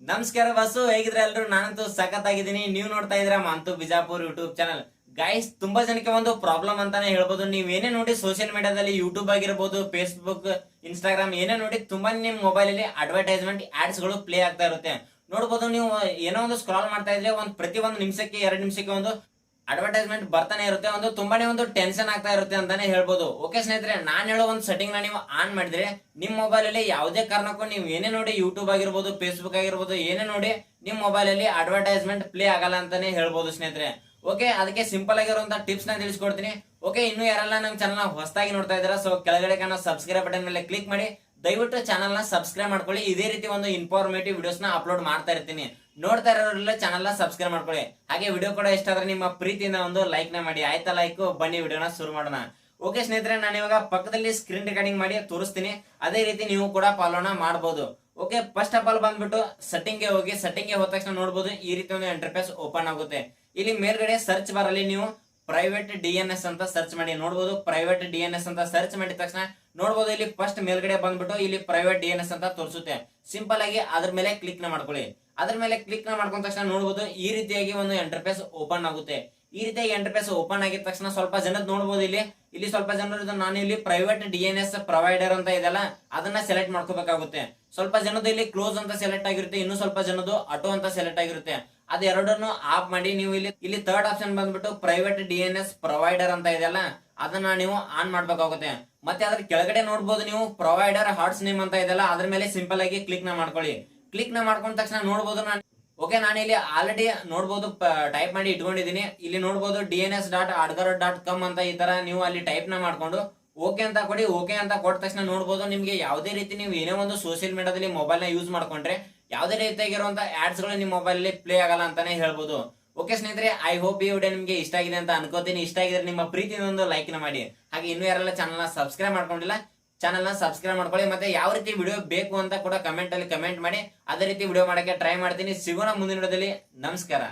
ನಮಸ್ಕಾರ ಬಸ್ಸು ಹೇಗಿದ್ರೆ ಎಲ್ರು? ನಾನಂತೂ ಸಖತ್ತಾಗಿದ್ದೀನಿ. ನೀವು ನೋಡ್ತಾ ಇದ್ರ month Bijapur YouTube channel guys ತುಂಬಾ ಜನಕ್ಕೆ ಒಂದು ಪ್ರಾಬ್ಲಮ್ ಅಂತಾನೆ ಹೇಳ್ಬೋದು. ಏನೇ ನೋಡಿ ಸೋಷಿಯಲ್ ಮೀಡಿಯಾದಲ್ಲಿ ಯೂಟ್ಯೂಬ್ ಆಗಿರ್ಬೋದು ಫೇಸ್ಬುಕ್ ಇನ್ಸ್ಟಾಗ್ರಾಮ್ ಏನೇ ನೋಡಿ ತುಂಬಾ ನಿಮ್ ಮೊಬೈಲ್ ಅಲ್ಲಿ ಅಡ್ವರ್ಟೈಸ್ಮೆಂಟ್ ಆಡ್ಸ್ಗಳು ಪ್ಲೇ ಆಗ್ತಾ ಇರುತ್ತೆ. ನೋಡ್ಬೋದು, ನೀವು ಏನೋ ಒಂದು ಸ್ಕ್ರಾಲ್ ಮಾಡ್ತಾ ಇದ್ರೆ ಒಂದ್ ಪ್ರತಿ ಒಂದು ನಿಮಿಷಕ್ಕೆ, ಎರಡು ನಿಮಿಷಕ್ಕೆ ಒಂದು ಅಡ್ವರ್ಟೈಸ್ಮೆಂಟ್ ಬರ್ತಾನೆ ಇರುತ್ತೆ, ಒಂದು ತುಂಬಾನೇ ಒಂದು ಟೆನ್ಷನ್ ಆಗ್ತಾ ಇರುತ್ತೆ ಅಂತಾನೆ ಹೇಳ್ಬೋದು. ಓಕೆ ಸ್ನೇಹಿತರೆ, ನಾನು ಹೇಳೋ ಒಂದು ಸೆಟ್ಟಿಂಗ್ನ ನೀವು ಆನ್ ಮಾಡಿದ್ರೆ ನಿಮ್ಮ ಮೊಬೈಲ್ ಅಲ್ಲಿ ಯಾವುದೇ ಕಾರಣಕ್ಕೂ ನೀವು ಏನೇ ನೋಡಿ ಯೂಟ್ಯೂಬ್ ಆಗಿರ್ಬೋದು ಫೇಸ್ಬುಕ್ ಆಗಿರ್ಬೋದು, ಏನೇ ನೋಡಿ ನಿಮ್ ಮೊಬೈಲ್ ಅಲ್ಲಿ ಅಡ್ವರ್ಟೈಸ್ಮೆಂಟ್ ಪ್ಲೇ ಆಗಲ್ಲ ಅಂತಾನೆ ಹೇಳ್ಬೋದು ಸ್ನೇಹಿತರೆ. ಓಕೆ ಅದಕ್ಕೆ ಸಿಂಪಲ್ ಆಗಿರುವಂತ ಟಿಪ್ಸ್ನ ತಿಳಿಸ್ಕೊಡ್ತೀನಿ. ಓಕೆ ಇನ್ನು ಯಾರೆಲ್ಲ ನಮ್ಮ ಚಾನಲ್ ಹೊಸದಾಗಿ ನೋಡ್ತಾ ಇದ್ದಾರೆ ಸೊ ಕೆಳಗಡೆ ಕಾಣೋ ಸಬ್ಸ್ಕ್ರೈಬ್ ಬಟನ್ ಮೇಲೆ ಕ್ಲಿಕ್ ಮಾಡಿ, ದಯವಿಟ್ಟು ಚಾನಲ್ನ ಸಬ್ಸ್ಕ್ರೈಬ್ ಮಾಡ್ಕೊಳ್ಳಿ. ಇದೇ ರೀತಿ ಒಂದು ಇನ್ಫಾರ್ಮೇಟಿವ್ ವಿಡಿಯೋಸ್ನ ಅಪ್ಲೋಡ್ ಮಾಡ್ತಾ ಇರ್ತೀನಿ. ನೋಡ್ತಾ ಇರೋರೆಲ್ಲ ಚಾನಲ್ನ ಸಬ್ಸ್ಕ್ರೈಬ್ ಮಾಡ್ಕೊಳ್ಳಿ. ಹಾಗೆ ವಿಡಿಯೋ ಕೂಡ ಇಷ್ಟ ಆದ್ರೆ ನಿಮ್ಮ ಪ್ರೀತಿಯಿಂದ ಒಂದು ಲೈಕ್ನ ಮಾಡಿ. ಆಯ್ತಾ ಲೈಕ್ ಬನ್ನಿ ವಿಡಿಯೋನ ಶುರು ಮಾಡೋಣ. ಓಕೆ ಸ್ನೇಹಿತರೆ, ನಾನು ಇವಾಗ ಪಕ್ಕದಲ್ಲಿ ಸ್ಕ್ರೀನ್ ರೆಕಾರ್ಡಿಂಗ್ ಮಾಡಿ ತೋರಿಸ್ತೀನಿ. ಅದೇ ರೀತಿ ನೀವು ಕೂಡ ಪಾಲೋನ ಮಾಡಬಹುದು ಓಕೆ ಫಸ್ಟ್ ಆಫ್ ಆಲ್ ಬಂದ್ಬಿಟ್ಟು ಸೆಟ್ಟಿಂಗ್ಗೆ ಹೋಗಿ ಸೆಟ್ಟಿಂಗ್ಗೆ ಹೋದ ತಕ್ಷಣ ನೋಡಬಹುದು ಈ ರೀತಿ ಒಂದು ಇಂಟರ್ಫೇಸ್ ಓಪನ್ ಆಗುತ್ತೆ. ಇಲ್ಲಿ ಮೇಲ್ಗಡೆ ಸರ್ಚ್ ಬಾರ್ ಅಲ್ಲಿ ನೀವು ಪ್ರೈವೇಟ್ ಡಿ ಎನ್ ಎಸ್ ಅಂತ ಸರ್ಚ್ ಮಾಡಿ ನೋಡಬಹುದು ಪ್ರೈವೇಟ್ ಡಿ ಎನ್ ಎಸ್ ಅಂತ ಸರ್ಚ್ ಮಾಡಿದ ತಕ್ಷಣ ನೋಡಬಹುದು ಇಲ್ಲಿ ಫಸ್ಟ್ ಮೇಲ್ಗಡೆ ಬಂದ್ಬಿಟ್ಟು ಇಲ್ಲಿ ಪ್ರೈವೇಟ್ ಡಿ ಎನ್ ಎಸ್ ಅಂತ ತೋರಿಸುತ್ತೆ. ಸಿಂಪಲ್ ಆಗಿ ಅದ್ರ ಮೇಲೆ ಕ್ಲಿಕ್ನ ಮಾಡ್ಕೊಳ್ಳಿ. ಅದ್ರ ಮೇಲೆ ಕ್ಲಿಕ್ನ ಮಾಡ್ಕೊಂಡ ತಕ್ಷಣ ನೋಡಬಹುದು ಈ ರೀತಿಯಾಗಿ ಒಂದು ಇಂಟರ್ಫೇಸ್ ಓಪನ್ ಆಗುತ್ತೆ. ಈ ರೀತಿಯಾಗಿ ಇಂಟರ್ಫೇಸ್ ಓಪನ್ ಆಗಿದ ತಕ್ಷಣ ಸ್ವಲ್ಪ ಜನದ ನೋಡಬಹುದು ಇಲ್ಲಿ. ಇಲ್ಲಿ ಸ್ವಲ್ಪ ಜನರು ನಾನು ಇಲ್ಲಿ private D N S provider ಅಂತ ಇದೆಲ್ಲ ಅದನ್ನ ಸೆಲೆಕ್ಟ್ ಮಾಡ್ಕೋಬೇಕಾಗುತ್ತೆ. ಸ್ವಲ್ಪ ಜನದ ಇಲ್ಲಿ ಕ್ಲೋಸ್ ಅಂತ ಸೆಲೆಕ್ಟ್ ಆಗಿರುತ್ತೆ. ಇನ್ನು ಸ್ವಲ್ಪ ಜನದ್ದು ಆಟೋ ಅಂತ ಸೆಲೆಕ್ಟ್ ಆಗಿರುತ್ತೆ. ಅದ್ ಎರಡನ್ನು ಆಫ್ ಮಾಡಿ ನೀವು ಇಲ್ಲಿ ಇಲ್ಲಿ ಥರ್ಡ್ ಆಪ್ಷನ್ ಬಂದ್ಬಿಟ್ಟು private D N S provider ಅಂತ ಇದೆಯಲ್ಲ ಅದನ್ನ ನೀವು ಆನ್ ಮಾಡ್ಬೇಕಾಗುತ್ತೆ. ಮತ್ತೆ ಅದ್ರ ಕೆಳಗಡೆ ನೋಡ್ಬೋದು ನೀವು ಪ್ರೊವೈಡರ್ ಹಾರ್ಟ್ಸ್ ನೇಮ್ ಅಂತ ಇದೆಯಲ್ಲ ಅದ್ರ ಮೇಲೆ ಸಿಂಪಲ್ ಆಗಿ ಕ್ಲಿಕ್ನ ಮಾಡ್ಕೊಳ್ಳಿ. ಕ್ಲಿಕ್ನ ಮಾಡ್ಕೊಂಡ ತಕ್ಷಣ ನೋಡ್ಬೋದು ನಾನು ಓಕೆ ನಾನು ಇಲ್ಲಿ ಆಲ್ರೆಡಿ ನೋಡ್ಬೋದು ಟೈಪ್ ಮಾಡಿ ಇಟ್ಕೊಂಡಿದ್ದೀನಿ. ಇಲ್ಲಿ ನೋಡ್ಬೋದು D N S dot AdGuard dot com ಅಂತ ಈ ತರ ನೀವು ಅಲ್ಲಿ ಟೈಪ್ನ ಮಾಡ್ಕೊಂಡು ಓಕೆ ಅಂತ ಕೊಡಿ. ಓಕೆ ಅಂತ ಕೊಟ್ಟ ತಕ್ಷಣ ನೋಡ್ಬೋದು. ನಿಮ್ಗೆ ಯಾವುದೇ ರೀತಿ ನೀವು ಏನೇ ಒಂದು ಸೋಷಿಯಲ್ ಮೀಡಿಯಾದಲ್ಲಿ ಮೊಬೈಲ್ನ ಯೂಸ್ ಮಾಡ್ಕೊಂಡ್ರೆ ಯಾವುದೇ ರೀತಿಯಾಗಿರುವಂತಹ ಆಡ್ಸ್ಗಳು ನಿಮ್ಮ ಮೊಬೈಲ್ ಅಲ್ಲಿ ಪ್ಲೇ ಆಗಲ್ಲ ಅಂತಾನೆ ಹೇಳ್ಬೋದು. ಓಕೆ ಸ್ನೇಹಿತರೆ ಐ ಹೋಪ್ ಈ ವಿಡಿಯೋ ನಿಮ್ಗೆ ಇಷ್ಟ ಆಗಿದೆ ಅಂತ ಅನ್ಕೋತೀನಿ. ಇಷ್ಟ ಆಗಿದ್ರೆ ನಿಮ್ಮ ಪ್ರೀತಿಯಿಂದ ಲೈಕ್ನ ಮಾಡಿ. ಹಾಗೆ ಇನ್ನೂ ಯಾರೆಲ್ಲ ಚಾನಲ್ನ ಸಬ್ಸ್ಕ್ರೈಬ್ ಮಾಡ್ಕೊಂಡಿಲ್ಲ ಚಾನಲ್ನ ಸಬ್ಸ್ಕ್ರೈಬ್ ಮಾಡ್ಕೊಳ್ಳಿ. ಮತ್ತೆ ಯಾವ ರೀತಿ ವಿಡಿಯೋ ಬೇಕು ಅಂತ ಕೂಡ ಕಮೆಂಟ್ ಅಲ್ಲಿ ಕಮೆಂಟ್ ಮಾಡಿ. ಅದೇ ರೀತಿ ವಿಡಿಯೋ ಮಾಡಕ್ಕೆ ಟ್ರೈ ಮಾಡ್ತೀನಿ. ಸಿಗೋಣ ಮುಂದಿನ ವಿಡಿಯೋದಲ್ಲಿ. ನಮಸ್ಕಾರ.